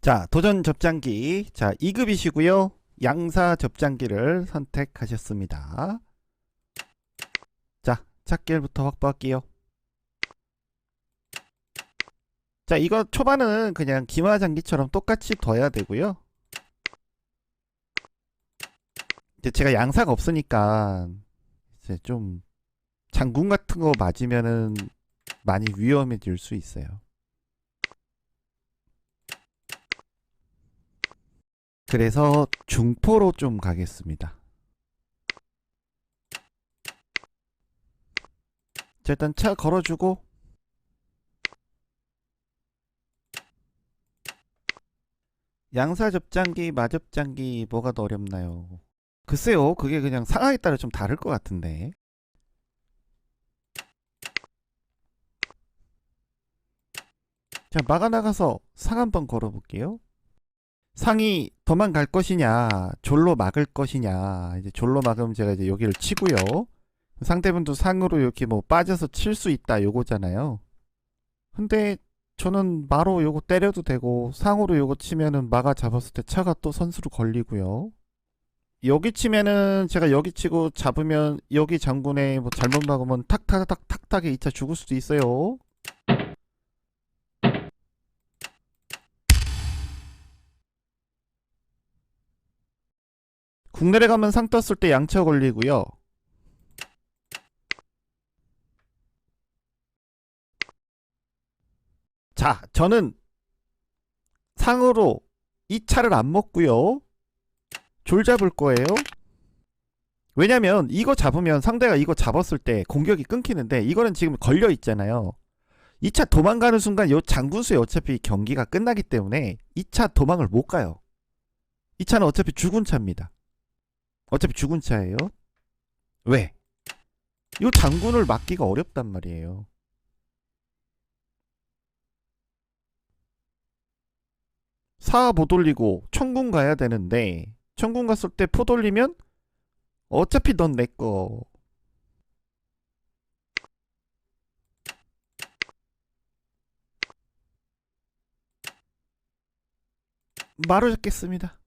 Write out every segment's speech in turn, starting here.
자, 도전 접장기. 자, 2급이시고요. 양사 접장기를 선택하셨습니다. 자, 찾길부터 확보할게요. 자, 이거 초반은 그냥 기마장기처럼 똑같이 둬야 되고요. 이제 제가 양사가 없으니까 이제 좀 장군 같은 거 맞으면은 많이 위험해질 수 있어요. 그래서 중포로 좀 가겠습니다. 자, 일단 차 걸어주고 양사 접장기, 마접장기 뭐가 더 어렵나요? 글쎄요, 그게 그냥 상황에 따라 좀 다를 것 같은데. 자, 막아 나가서 상 한번 걸어볼게요. 상이 도망갈 것이냐, 졸로 막을 것이냐. 이제 졸로 막으면 제가 이제 여기를 치고요. 상대분도 상으로 이렇게 뭐 빠져서 칠 수 있다 요거잖아요. 근데 저는 마로 요거 때려도 되고 상으로 요거 치면은 막아 잡았을 때 차가 또 선수로 걸리고요. 여기 치면은 제가 여기 치고 잡으면 여기 장군에 뭐 잘못 막으면 탁탁탁 탁탁에 2차 죽을 수도 있어요. 국내에 가면 상 떴을 때 양차 걸리고요. 자, 저는 상으로 이 차를 안 먹고요. 졸 잡을 거예요. 왜냐면 이거 잡으면 상대가 이거 잡았을 때 공격이 끊기는데 이거는 지금 걸려 있잖아요. 2차 도망가는 순간 요 장군수에 어차피 경기가 끝나기 때문에 2차 도망을 못 가요. 이 차는 어차피 죽은 차입니다. 어차피 죽은 차예요. 왜? 요 장군을 막기가 어렵단 말이에요. 사 못 올리고 천군 가야 되는데 천군 갔을 때 포 돌리면 어차피 넌 내 거. 마루 잡겠습니다.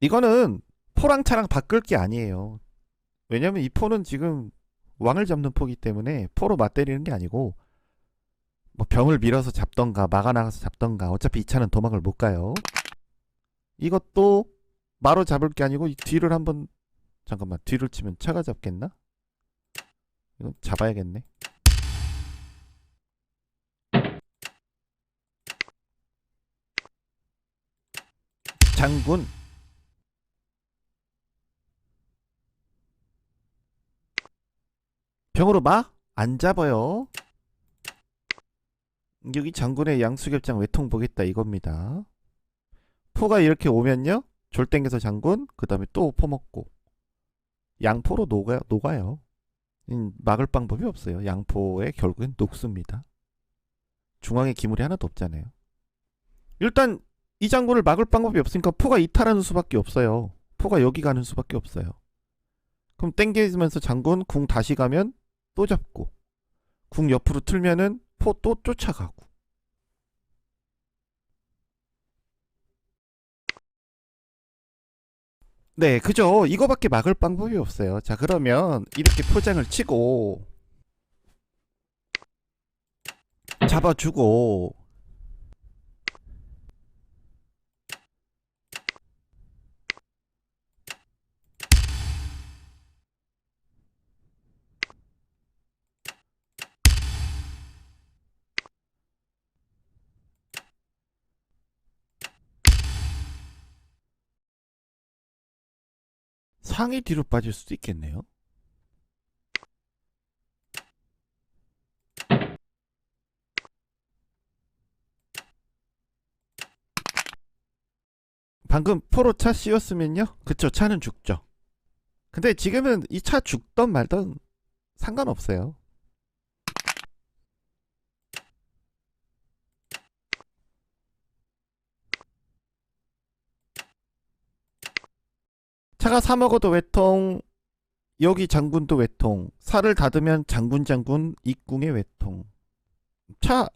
이거는 포랑 차랑 바꿀 게 아니에요. 왜냐면 이 포는 지금 왕을 잡는 포기 때문에 포로 맞때리는 게 아니고 뭐 병을 밀어서 잡던가 막아 나가서 잡던가 어차피 이 차는 도망을 못 가요. 이것도 마로 잡을 게 아니고 이 뒤를 한번 잠깐만 뒤를 치면 차가 잡겠나? 이건 잡아야겠네. 장군 병으로 마? 안 잡아요. 여기 장군의 양수겹장 외통 보겠다 이겁니다. 포가 이렇게 오면요. 졸 땡겨서 장군, 그 다음에 또 포 먹고. 양포로 녹아요. 녹아요. 음, 막을 방법이 없어요. 양포에 결국엔 녹습니다. 중앙에 기물이 하나도 없잖아요. 일단 이 장군을 막을 방법이 없으니까 포가 이탈하는 수밖에 없어요. 포가 여기 가는 수밖에 없어요. 그럼 땡기면서 장군 궁 다시 가면 또 잡고 궁 옆으로 틀면은 포 또 쫓아가고. 네 그죠? 이거밖에 막을 방법이 없어요. 자 그러면 이렇게 포장을 치고 잡아주고 상이 뒤로 빠질 수도 있겠네요. 방금 포로 차 씌웠으면요. 그쵸 차는 죽죠. 근데 지금은 이 차 죽던 말던 상관없어요 차가 사 먹어도 외통 여기 장군도 외통 살을 닫으면 장군 장군 입궁의 외통 차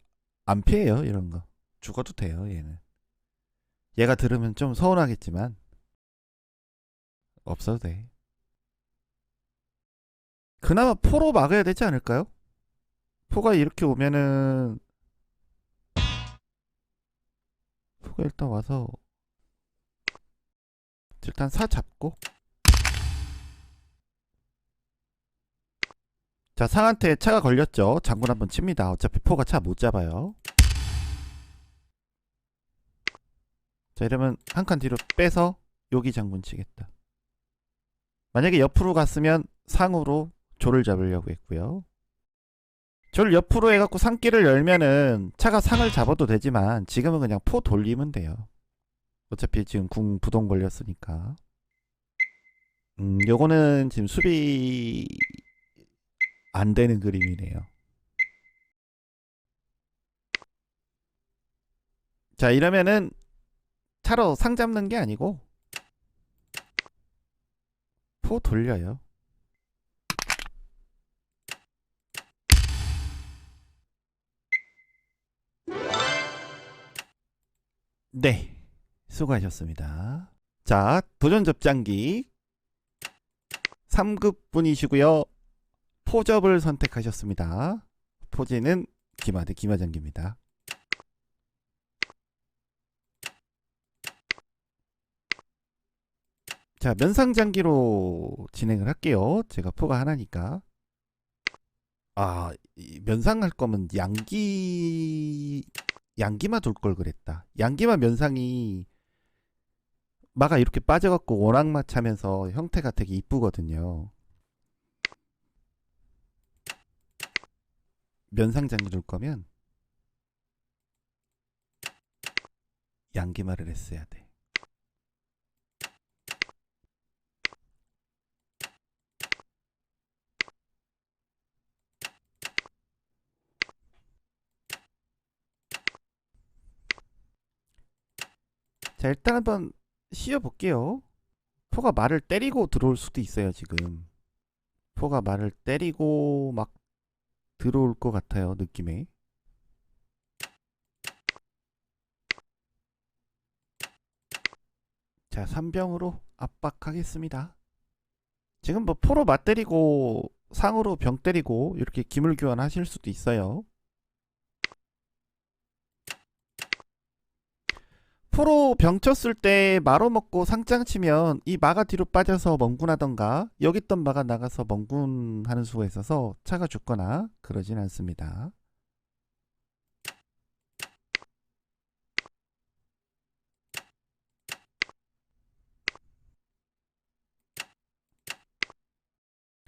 안 피해요 이런 거 죽어도 돼요 얘는 얘가 들으면 좀 서운하겠지만 없어도 돼. 그나마 포로 막아야 되지 않을까요? 포가 이렇게 오면은 포가 일단 와서 일단 사 잡고. 자 상한테 차가 걸렸죠. 장군 한번 칩니다. 어차피 포가 차 못 잡아요. 자 이러면 한 칸 뒤로 빼서 여기 장군 치겠다. 만약에 옆으로 갔으면 상으로 조를 잡으려고 했고요. 조를 옆으로 해갖고 상길을 열면은 차가 상을 잡아도 되지만 지금은 그냥 포 돌리면 돼요 어차피 지금 궁 부동 걸렸으니까. 음 요거는 지금 수비 안 되는 그림이네요. 자 이러면은 차로 상 잡는 게 아니고 포 돌려요. 네 수고하셨습니다. 자 도전 접장기. 3급 분이시고요. 포접을 선택하셨습니다. 포지는 기마대 기마장기입니다. 자 면상장기로 진행을 할게요. 제가 포가 하나니까. 아이 면상할 거면 양기 양기마 둘걸 그랬다. 양기마 면상이 마가 이렇게 빠져갖고 워낙마 차면서 형태가 되게 이쁘거든요. 면상장기 둘 거면 양기마를 했어야 돼. 자 일단 한번 씌워 볼게요. 포가 말을 때리고 들어올 수도 있어요 지금. 포가 말을 때리고 막 들어올 것 같아요 느낌에. 자 3병으로 압박하겠습니다. 지금 뭐 포로 맞 때리고 상으로 병 때리고 이렇게 기물 교환 하실 수도 있어요 포로 병 쳤을 때 마로 먹고 상장 치면 이 마가 뒤로 빠져서 멍군하던가 여기 있던 마가 나가서 멍군하는 수가 있어서 차가 죽거나 그러진 않습니다.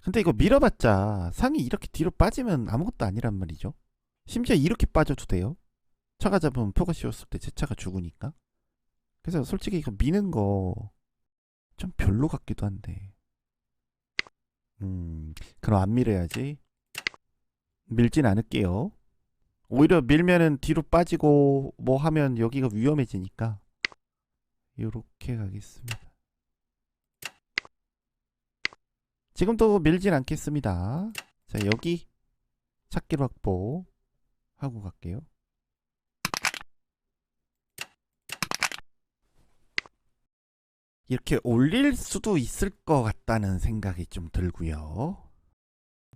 근데 이거 밀어봤자 상이 이렇게 뒤로 빠지면 아무것도 아니란 말이죠. 심지어 이렇게 빠져도 돼요. 차가 잡으면 포가 씌웠을 때 제 차가 죽으니까. 그래서 솔직히 이거 미는 거 좀 별로 같기도 한데. 음, 그럼 안 밀어야지. 밀진 않을게요. 오히려 밀면은 뒤로 빠지고 뭐 하면 여기가 위험해지니까. 요렇게 가겠습니다. 지금도 밀진 않겠습니다. 자, 여기 찾기로 확보 하고 갈게요. 이렇게 올릴 수도 있을 것 같다는 생각이 좀 들고요.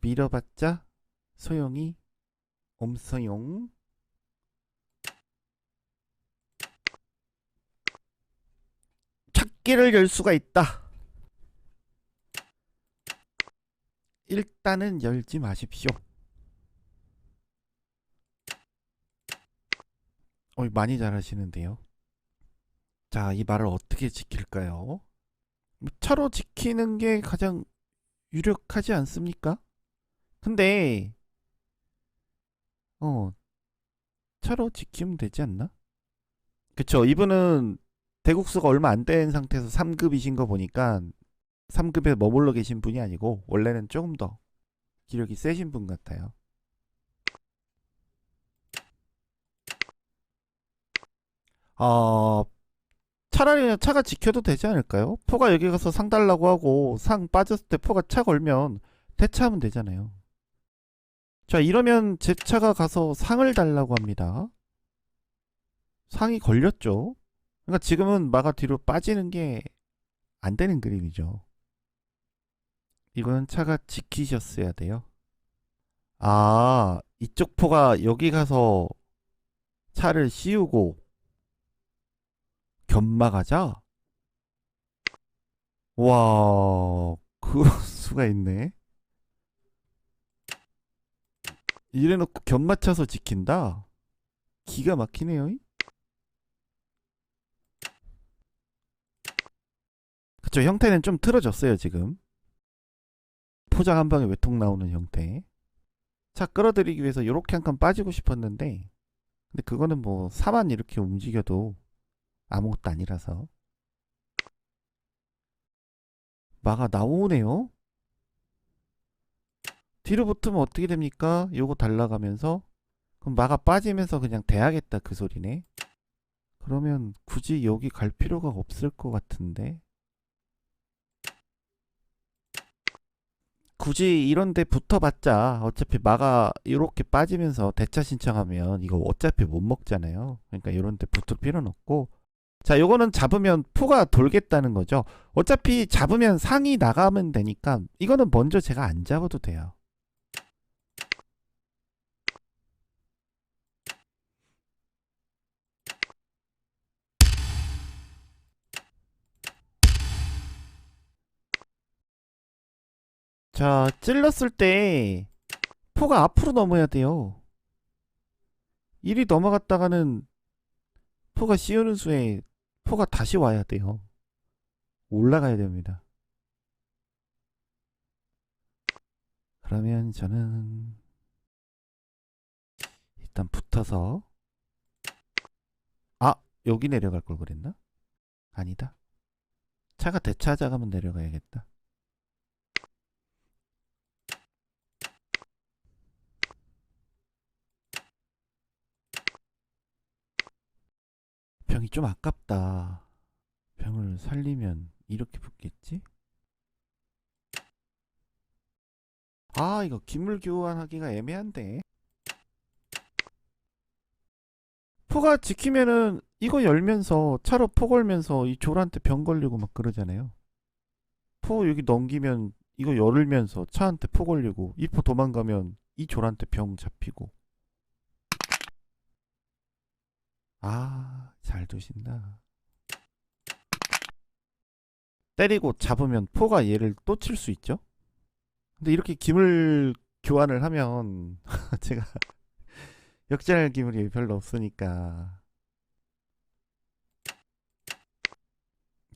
밀어봤자 소용이 없어용. 찾기를 열 수가 있다. 일단은 열지 마십시오. 어, 많이 잘하시는데요. 자, 이 말을 어떻게 지킬까요? 차로 지키는 게 가장 유력하지 않습니까? 근데, 어, 차로 지키면 되지 않나? 그쵸, 이분은 대국수가 얼마 안 된 상태에서 3급이신 거 보니까 3급에 머물러 계신 분이 아니고, 원래는 조금 더 기력이 세신 분 같아요. 어, 차라리 차가 지켜도 되지 않을까요? 포가 여기 가서 상 달라고 하고 상 빠졌을 때 포가 차 걸면 대차하면 되잖아요. 자 이러면 제 차가 가서 상을 달라고 합니다. 상이 걸렸죠. 그러니까 지금은 마가 뒤로 빠지는 게 안 되는 그림이죠. 이거는 차가 지키셨어야 돼요. 아, 이쪽 포가 여기 가서 차를 씌우고 견막하자? 와, 그럴 수가 있네. 이래놓고 견맞춰서 지킨다? 기가 막히네요. 이? 그쵸, 형태는 좀 틀어졌어요, 지금. 포장 한 방에 외통 나오는 형태. 차 끌어들이기 위해서 이렇게 한 칸 빠지고 싶었는데, 근데 그거는 뭐, 사만 이렇게 움직여도 아무것도 아니라서. 마가 나오네요? 뒤로 붙으면 어떻게 됩니까? 요거 달라가면서 그럼 마가 빠지면서 그냥 돼야겠다 그 소리네. 그러면 굳이 여기 갈 필요가 없을 것 같은데. 굳이 이런데 붙어봤자 어차피 마가 이렇게 빠지면서 대차 신청하면 이거 어차피 못 먹잖아요. 그러니까 이런데 붙을 필요는 없고. 자, 요거는 잡으면 포가 돌겠다는 거죠. 어차피 잡으면 상이 나가면 되니까 이거는 먼저 제가 안 잡아도 돼요. 자, 찔렀을 때 포가 앞으로 넘어야 돼요. 일이 넘어갔다가는 포가 씌우는 수에 포가 다시 와야 돼요. 올라가야 됩니다. 그러면 저는 일단 붙어서 아 여기 내려갈 걸 그랬나? 아니다. 차가 대차하자가면 내려가야겠다. 좀 아깝다. 병을 살리면 이렇게 붙겠지? 아, 이거 기물 교환하기가 애매한데. 포가 지키면은 이거 열면서 차로 포 걸면서 이 졸한테 병 걸리고 막 그러잖아요. 포 여기 넘기면 이거 열면서 차한테 포 걸리고 이 포 도망가면 이 졸한테 병 잡히고. 아, 잘 두신다. 때리고 잡으면 포가 얘를 또 칠 수 있죠? 근데 이렇게 기물 교환을 하면 제가 역전할 기물이 별로 없으니까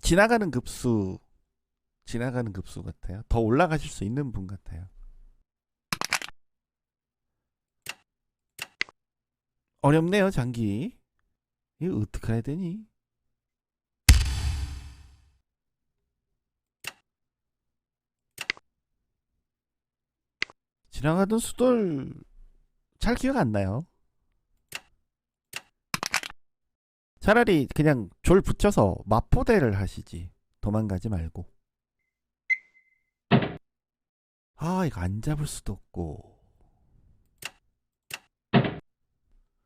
지나가는 급수 지나가는 급수 같아요. 더 올라가실 수 있는 분 같아요. 어렵네요, 장기. 이거 어떻게 해야 되니? 지나가던 수돌 잘 기억 안 나요. 차라리 그냥 졸 붙여서 마포대를 하시지. 도망가지 말고. 아, 이거 안 잡을 수도 없고.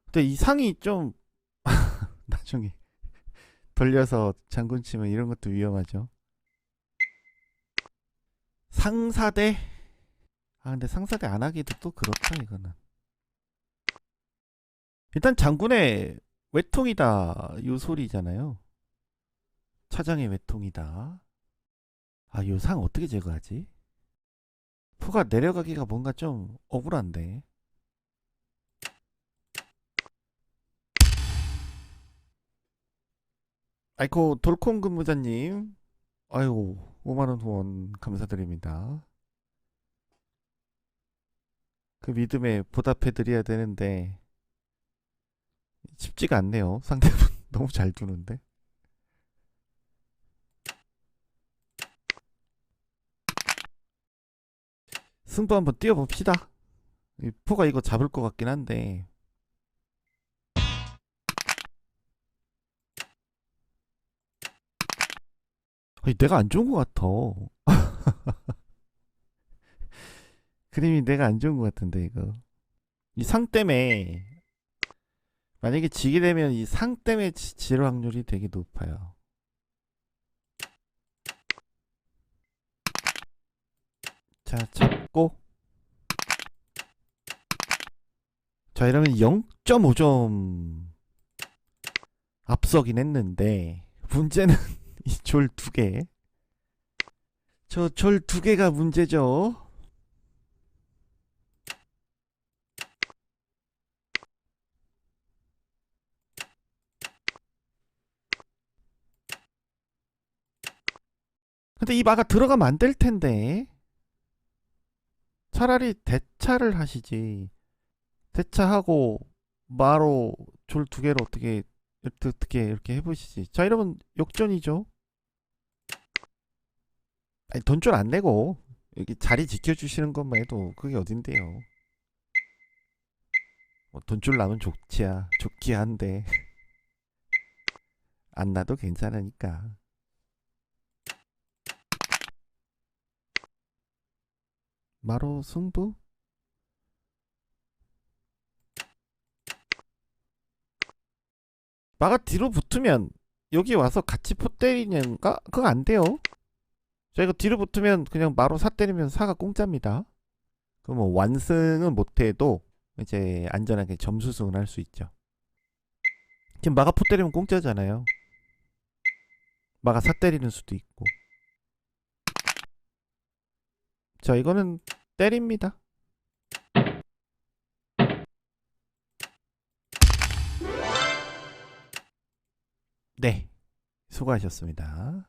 근데 이 상이 좀 나중에 돌려서 장군 치면 이런 것도 위험하죠. 상사대? 아 근데 상사대 안 하기도 또 그렇다 이거는. 일단 장군의 외통이다 요 소리잖아요. 차장의 외통이다. 아 요 상 어떻게 제거하지? 포가 내려가기가 뭔가 좀 억울한데. 아이고 돌콩 근무자님 아이고 5만 원 후원 감사드립니다. 그 믿음에 보답해드려야 되는데 쉽지가 않네요. 상대분 너무 잘 두는데. 승부 한번 뛰어봅시다. 이 포가 이거 잡을 것 같긴 한데 아니, 내가 안 좋은 것 같아. 그림이 내가 안 좋은 것 같은데, 이거. 이 상 때문에 만약에 지게 되면 이 상 때문에 지- 질 확률이 되게 높아요. 자, 잡고. 자, 이러면 0.5점 앞서긴 했는데, 문제는 이 졸 두 개. 저 졸 두 개가 문제죠. 근데 이 마가 들어가면 안 될 텐데. 차라리 대차를 하시지. 대차하고 마로 졸 두 개를 어떻게 어떻게 이렇게 해보시지. 자 이러면 역전이죠. 아니 돈줄 안 내고 여기 자리 지켜주시는 것만 해도 그게 어딘데요. 뭐 돈줄 나면 좋지야 좋기 한데 안 나도 괜찮으니까. 마로 승부? 마가 뒤로 붙으면 여기 와서 같이 포 때리는가? 그거 안 돼요. 자 이거 뒤로 붙으면 그냥 마로 사 때리면 사가 공짜입니다. 그럼 뭐 완승은 못해도 이제 안전하게 점수승을 할 수 있죠. 지금 마가 포 때리면 공짜잖아요. 마가 사 때리는 수도 있고. 자 이거는 때립니다. 네, 수고하셨습니다.